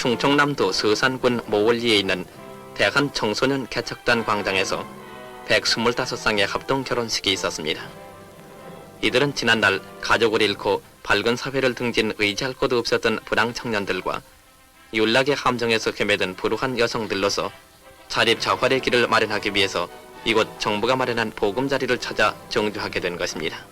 충청남도 서산군 모월리에 있는 대한 청소년 개척단 광장에서 125쌍의 합동 결혼식이 있었습니다. 이들은 지난날 가족을 잃고 밝은 사회를 등진 의지할 곳 없었던 불황 청년들과 윤락의 함정에서 헤매든 불우한 여성들로서 자립 자활의 길을 마련하기 위해서 이곳 정부가 마련한 보금자리를 찾아 정주하게 된 것입니다.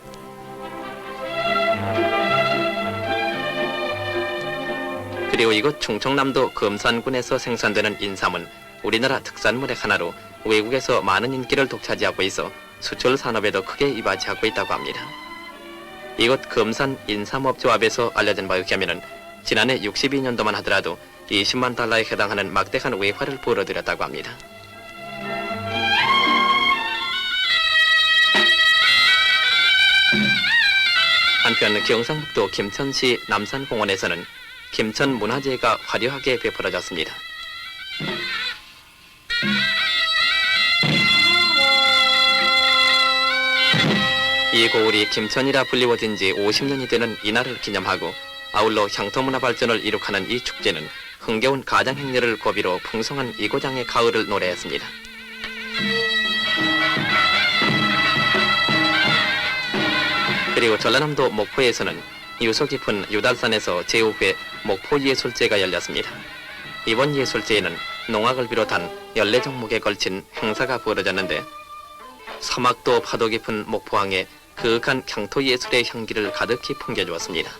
그리고 이곳 충청남도 금산군에서 생산되는 인삼은 우리나라 특산물의 하나로 외국에서 많은 인기를 독차지하고 있어 수출 산업에도 크게 이바지하고 있다고 합니다. 이곳 금산 인삼업조합에서 알려진 바에 의하면 지난해 62년도만 하더라도 20만 달러에 해당하는 막대한 외화를 불어들였다고 합니다. 한편 경상북도 김천시 남산공원에서는 김천 문화제가 화려하게 베풀어졌습니다. 이 고을이 김천이라 불리워진 지 50년이 되는 이날을 기념하고 아울러 향토 문화 발전을 이룩하는 이 축제는 흥겨운 가장 행렬을 고비로 풍성한 이고장의 가을을 노래했습니다. 그리고 전라남도 목포에서는 유서 깊은 유달산에서 제5회 목포예술제가 열렸습니다. 이번 예술제에는 농악을 비롯한 14종목에 걸친 행사가 벌어졌는데 사막도 파도 깊은 목포항에 그윽한 향토 예술의 향기를 가득히 풍겨주었습니다.